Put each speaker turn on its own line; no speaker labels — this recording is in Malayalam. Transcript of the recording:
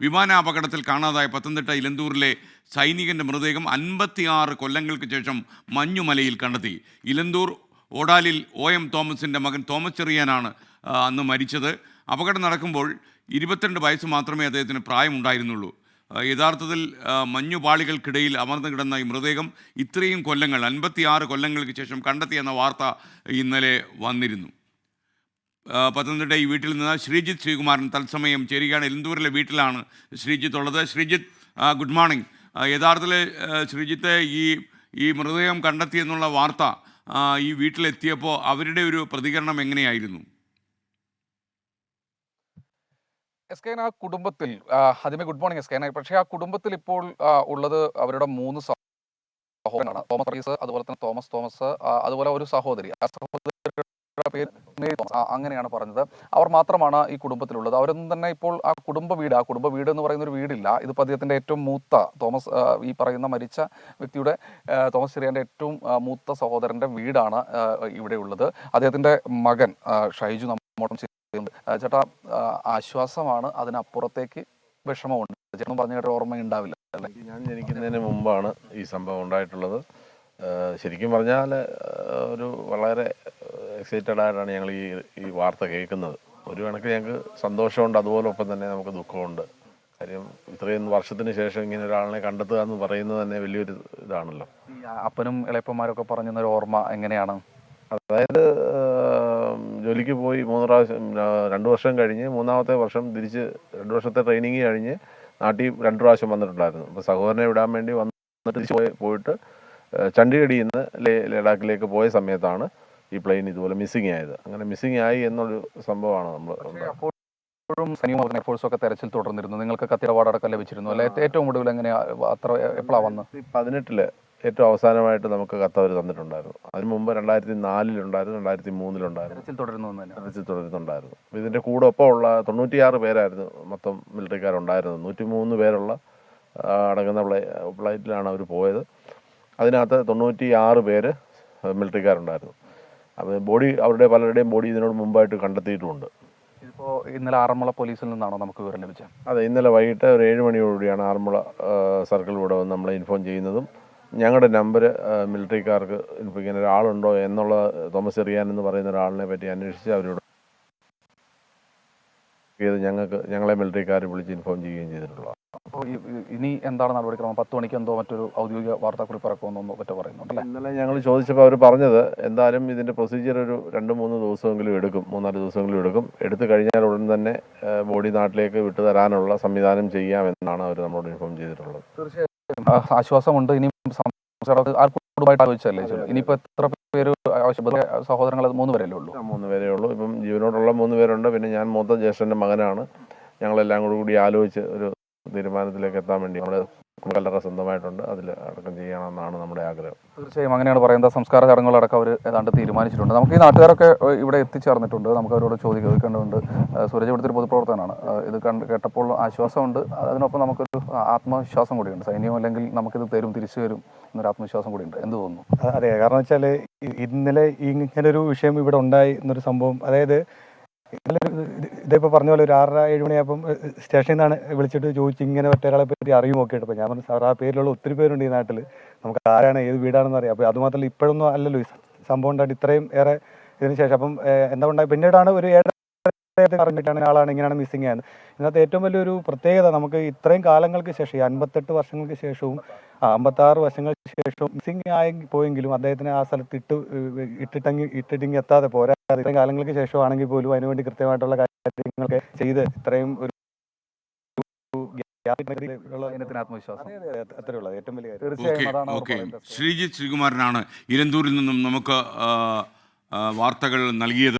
വിമാനാപകടത്തിൽ കാണാതായ പത്തനംതിട്ട ഇലന്തൂരിലെ സൈനികന്റെ മൃതദേഹം അൻപത്തിയാറ് കൊല്ലങ്ങൾക്ക് ശേഷം മഞ്ഞുമലയിൽ കണ്ടെത്തി. ഇലന്തൂർ ഓടാലിൽ ഒ എം തോമസിന്റെ മകൻ തോമസ് ചെറിയാനാണ് അന്ന് മരിച്ചത്. അപകടം നടക്കുമ്പോൾ ഇരുപത്തിരണ്ട് വയസ്സ് മാത്രമേ അദ്ദേഹത്തിന് പ്രായമുണ്ടായിരുന്നുള്ളൂ. യഥാർത്ഥത്തിൽ മഞ്ഞുപാളികൾക്കിടയിൽ അമർന്നു കിടന്ന ഈ മൃതദേഹം ഇത്രയും കൊല്ലങ്ങൾ അൻപത്തിയാറ് കൊല്ലങ്ങൾക്ക് ശേഷം കണ്ടെത്തിയെന്ന വാർത്ത ഇന്നലെ വന്നിരുന്നു. പത്തനംതിട്ട ഈ വീട്ടിൽ നിന്ന് ശ്രീജിത്ത് ശ്രീകുമാരൻ തത്സമയം ചേരുകയാണ്. എലന്തൂരിലെ വീട്ടിലാണ് ശ്രീജിത്ത് ഉള്ളത്. Sreejith good morning. യഥാർത്ഥത്തിൽ ശ്രീജിത്തെ ഈ ഈ മൃതദേഹം കണ്ടെത്തിയെന്നുള്ള വാർത്ത ഈ വീട്ടിലെത്തിയപ്പോൾ അവരുടെ ഒരു പ്രതികരണം എങ്ങനെയായിരുന്നു?
എസ് കെ ആ കുടുംബത്തിൽ ആദ്യമേ ഗുഡ് മോർണിംഗ് എസ് കെ പക്ഷേ ആ കുടുംബത്തിൽ ഇപ്പോൾ ഉള്ളത് അവരുടെ മൂന്ന് സഹോദരങ്ങളാണ്. തോമസ് അതുപോലെ തന്നെ തോമസ് തോമസ് അതുപോലെ ഒരു സഹോദരി. ആ ആ, അങ്ങനെയാണ് പറഞ്ഞത്. അവർ മാത്രമാണ് ഈ കുടുംബത്തിലുള്ളത്. അവരൊന്നും തന്നെ ഇപ്പോൾ ആ കുടുംബ വീട് ആ കുടുംബ വീട് എന്ന് പറയുന്ന ഒരു വീടില്ല. ഇത് അദ്ദേഹത്തിന്റെ ഏറ്റവും മൂത്ത തോമസ് ഈ പറയുന്ന മരിച്ച വ്യക്തിയുടെ തോമസ് ചെറിയാന്റെ ഏറ്റവും മൂത്ത സഹോദരന്റെ വീടാണ് ഇവിടെ ഉള്ളത്. അദ്ദേഹത്തിന്റെ മകൻ ഷൈജു നമ്മോടം ചെയ്യുന്നുണ്ട് ചേട്ടാ ആശ്വാസമാണ്. അതിനപ്പുറത്തേക്ക് വിഷമമുണ്ട്. ചേട്ടൻ പറഞ്ഞ കേട്ട ഓർമ്മ ഉണ്ടാവില്ല അല്ലേ
ഞാൻ ജനിക്കുന്നതിന് മുമ്പാണ് ഈ സംഭവം ഉണ്ടായിട്ടുള്ളത്. ശരിക്കും പറഞ്ഞാൽ ഒരു വളരെ എക്സൈറ്റഡ് ആയിട്ടാണ് ഞങ്ങൾ ഈ ഈ വാർത്ത കേൾക്കുന്നത്. ഒരു കണക്ക് ഞങ്ങൾക്ക് സന്തോഷമുണ്ട് അതുപോലെ ഒപ്പം തന്നെ നമുക്ക് ദുഃഖമുണ്ട്. കാര്യം ഇത്രയും വർഷത്തിന് ശേഷം ഇങ്ങനെ ഒരാളിനെ കണ്ടെത്തുക എന്ന് പറയുന്നത് തന്നെ വലിയൊരു ഇതാണല്ലോ.
അപ്പനും ഇളയപ്പന്മാരൊക്കെ പറഞ്ഞൊരു ഓർമ്മ എങ്ങനെയാണ്?
അതായത് ജോലിക്ക് പോയി മൂന്ന് പ്രാവശ്യം രണ്ട് വർഷം കഴിഞ്ഞ് മൂന്നാമത്തെ വർഷം തിരിച്ച് രണ്ട് വർഷത്തെ ട്രെയിനിങ് കഴിഞ്ഞ് നാട്ടിൽ രണ്ട് പ്രാവശ്യം വന്നിട്ടുണ്ടായിരുന്നു. അപ്പോൾ സഹോദരനെ വിടാൻ വേണ്ടി വന്നിട്ട് തിരിച്ച് പോയി പോയിട്ട് ചണ്ഡീഗഡിൽ നിന്ന് ലേ ലഡാക്കിലേക്ക് പോയ സമയത്താണ് ഈ പ്ലെയിൻ ഇതുപോലെ മിസ്സിങ് ആയത്. അങ്ങനെ മിസ്സിങ് ആയി എന്നൊരു സംഭവമാണ് നമ്മൾ
എയർഫോഴ്സും ഒക്കെ തെരച്ചിൽ തുടർന്നിരുന്നു. നിങ്ങൾക്ക് കത്തിടപാടടക്കം ലഭിച്ചിരുന്നു അല്ലെ? ഏറ്റവും ഒടുവിൽ എങ്ങനെയാ അത്ര എപ്പോഴാണ് വന്നത്?
പതിനെട്ടിൽ ഏറ്റവും അവസാനമായിട്ട് നമുക്ക് കത്ത് അവർ തന്നിട്ടുണ്ടായിരുന്നു. അതിന് മുമ്പ് രണ്ടായിരത്തി നാലിലുണ്ടായിരുന്നു രണ്ടായിരത്തി മൂന്നിലുണ്ടായിരുന്നു
തെരച്ചിൽ തുടരുന്നു
തെരച്ചിൽ തുടരുന്നുണ്ടായിരുന്നു. അപ്പോൾ ഇതിന്റെ കൂടെ ഒപ്പം ഉള്ള തൊണ്ണൂറ്റിയാറ് പേരായിരുന്നു മൊത്തം മിലിറ്ററിക്കാരുണ്ടായിരുന്നത് നൂറ്റി മൂന്ന് പേരുള്ള അടങ്ങുന്ന ഫ്ലൈ ഫ്ലൈറ്റിലാണ് അവർ പോയത്. അതിനകത്ത് തൊണ്ണൂറ്റി ആറ് പേര് മിലിറ്ററിക്കാരുണ്ടായിരുന്നു അപ്പോൾ ബോഡി അവരുടെ പലരുടെയും ബോഡി ഇതിനോട് മുമ്പായിട്ട് കണ്ടെത്തിയിട്ടുമുണ്ട്
ഇപ്പോൾ ഇന്നലെ ആറന്മുള പോലീസിൽ നിന്നാണോ നമുക്ക് വിവരം ലഭിച്ചത്?
അതെ ഇന്നലെ വൈകിട്ട് ഒരു ഏഴ് മണിയോടുകൂടിയാണ് ആറന്മുള സർക്കിളിലൂടെ വന്ന് നമ്മളെ ഇൻഫോം ചെയ്യുന്നതും. ഞങ്ങളുടെ നമ്പർ മിലിറ്ററിക്കാർക്ക് ഇപ്പോൾ ഇങ്ങനെ ഒരാളുണ്ടോ എന്നുള്ള തോമസ് എറിയാൻ എന്ന് പറയുന്ന ഒരാളിനെ പറ്റി അന്വേഷിച്ച് അവരോട് ഇത് ഞങ്ങൾക്ക് ഞങ്ങളെ മിലിറ്ററിക്കാർ വിളിച്ച് ഇൻഫോം ചെയ്യുകയും ചെയ്തിട്ടുള്ളത്
അപ്പോൾ ഇനി എന്താണ് നടപടിക്രമം? പത്ത് മണിക്ക് എന്തോ മറ്റൊരു ഔദ്യോഗിക വാർത്താക്കുറിപ്പ് ഇറക്കുമെന്നോ മറ്റോ പറയുന്നുണ്ട്
ഇന്നലെ ഞങ്ങൾ ചോദിച്ചപ്പോൾ അവർ പറഞ്ഞത് എന്തായാലും ഇതിന്റെ പ്രൊസീജിയർ ഒരു രണ്ട് മൂന്ന് ദിവസമെങ്കിലും എടുക്കും മൂന്നാൽ ദിവസമെങ്കിലും എടുക്കും. എടുത്തു കഴിഞ്ഞാൽ ഉടൻ തന്നെ ബോഡി നാട്ടിലേക്ക് വിട്ടു തരാനുള്ള സംവിധാനം ചെയ്യാമെന്നാണ് അവർ നമ്മളോട് ഇൻഫോം ചെയ്തിട്ടുള്ളത്.
തീർച്ചയായും. ആശ്വാസമുണ്ട്. ഇനി സംസാരം ആ കുടുംബമായിട്ട് ആലോചിച്ചല്ലേ? ഇനിയിപ്പോൾ ഇനിയിപ്പോ എത്ര പേര് ആവശ്യപ്പെട്ട സഹോദരങ്ങൾ മൂന്ന് പേരല്ലേ ഉള്ളൂ?
മൂന്ന് പേരേ ഉള്ളൂ. ഇപ്പം ജീവനോടുള്ള മൂന്ന് പേരുണ്ട്. പിന്നെ ഞാൻ മൂത്ത ജ്യേഷ്ഠന്റെ മകനാണ്. ഞങ്ങളെല്ലാം കൂടി കൂടി ആലോചിച്ച് ഒരു തീരുമാനത്തിലേക്ക് എത്താൻ വേണ്ടി നമ്മുടെ കല്ലറ സ്വന്തമായിട്ടുണ്ട്. അതിൽ അടക്കം ചെയ്യണമെന്നാണ് നമ്മുടെ ആഗ്രഹം.
തീർച്ചയായും അങ്ങനെയാണ് പറയുന്നത്. സംസ്കാര ചടങ്ങുകളടക്കം അവർ ഏതാണ്ട് തീരുമാനിച്ചിട്ടുണ്ട്. നമുക്ക് ഈ നാട്ടുകാരൊക്കെ ഇവിടെ എത്തിച്ചേർന്നിട്ടുണ്ട്. നമുക്ക് അവരോട് ചോദിക്കേണ്ടതുണ്ട് സൂരജ് ഇവിടുത്തെ ഒരു പൊതുപ്രവർത്തനമാണ് ഇത് കണ്ട് കേട്ടപ്പോൾ ആശ്വാസമുണ്ട്. അതിനൊപ്പം നമുക്കൊരു ആത്മവിശ്വാസം കൂടിയുണ്ട്. സൈന്യം അല്ലെങ്കിൽ നമുക്കിത് തരും തിരിച്ചു തരും എന്നൊരു ആത്മവിശ്വാസം കൂടിയുണ്ട്. എന്ത് തോന്നുന്നു?
അതെ. കാരണം വെച്ചാൽ ഇന്നലെ ഇങ്ങനെ ഒരു വിഷയം ഇവിടെ ഉണ്ടായി എന്നൊരു സംഭവം. അതായത് ഇന്നലെ ഒരു ഇത് ഇതിപ്പോ പറഞ്ഞ പോലെ ഒരു ആറര ഏഴ് മണിയാകുമ്പം സ്റ്റേഷനിൽ നിന്നാണ് വിളിച്ചിട്ട് ചോദിച്ചു ഇങ്ങനെ ഒറ്റയാളെ പറ്റി അറിയുമോ ഒക്കെ ഞാൻ പറഞ്ഞു സാർ ആ പേരിലുള്ള ഒത്തിരി പേരുണ്ട് ഈ നാട്ടിൽ നമുക്ക് ആരാണ് ഏത് വീടാണെന്ന് അറിയാം. അപ്പോൾ അതുമാത്രമല്ല ഇപ്പോഴൊന്നും അല്ലല്ലോ സംഭവം ഉണ്ടായിട്ട് ഇത്രയും ഏറെ ഇതിന് ശേഷം. അപ്പം എന്താ ഉണ്ടായി പിന്നീടാണ് ഒരു ഏഴര അറിഞ്ഞിട്ടാണ് ആളാണ് ഇങ്ങനെയാണ് മിസ്സിങ് ആയത്. ഇതിനകത്ത് ഏറ്റവും വലിയൊരു പ്രത്യേകത നമുക്ക് ഇത്രയും കാലങ്ങൾക്ക് ശേഷം ഈ അൻപത്തെട്ട് വർഷങ്ങൾക്ക് ശേഷവും അമ്പത്താറ് വർഷങ്ങൾക്ക് ശേഷവും മിസ്സിങ് ആയി പോയെങ്കിലും അദ്ദേഹത്തിന് ആ സ്ഥലത്ത് ഇട്ട് ഇട്ടിട്ടെങ്കിൽ ഇട്ടിട്ടെങ്കിൽ എത്താതെ പോരാ ഇത്രയും കാലങ്ങൾക്ക് ശേഷമാണെങ്കിൽ പോലും അതിനുവേണ്ടി കൃത്യമായിട്ടുള്ള കാര്യങ്ങളൊക്കെ ചെയ്ത് ഇത്രയും ഒരു
ശ്രീജിത്ത് ശ്രീകുമാരനാണ് ഇരന്തൂരിൽ നിന്നും നമുക്ക് വാർത്തകൾ നൽകിയത്.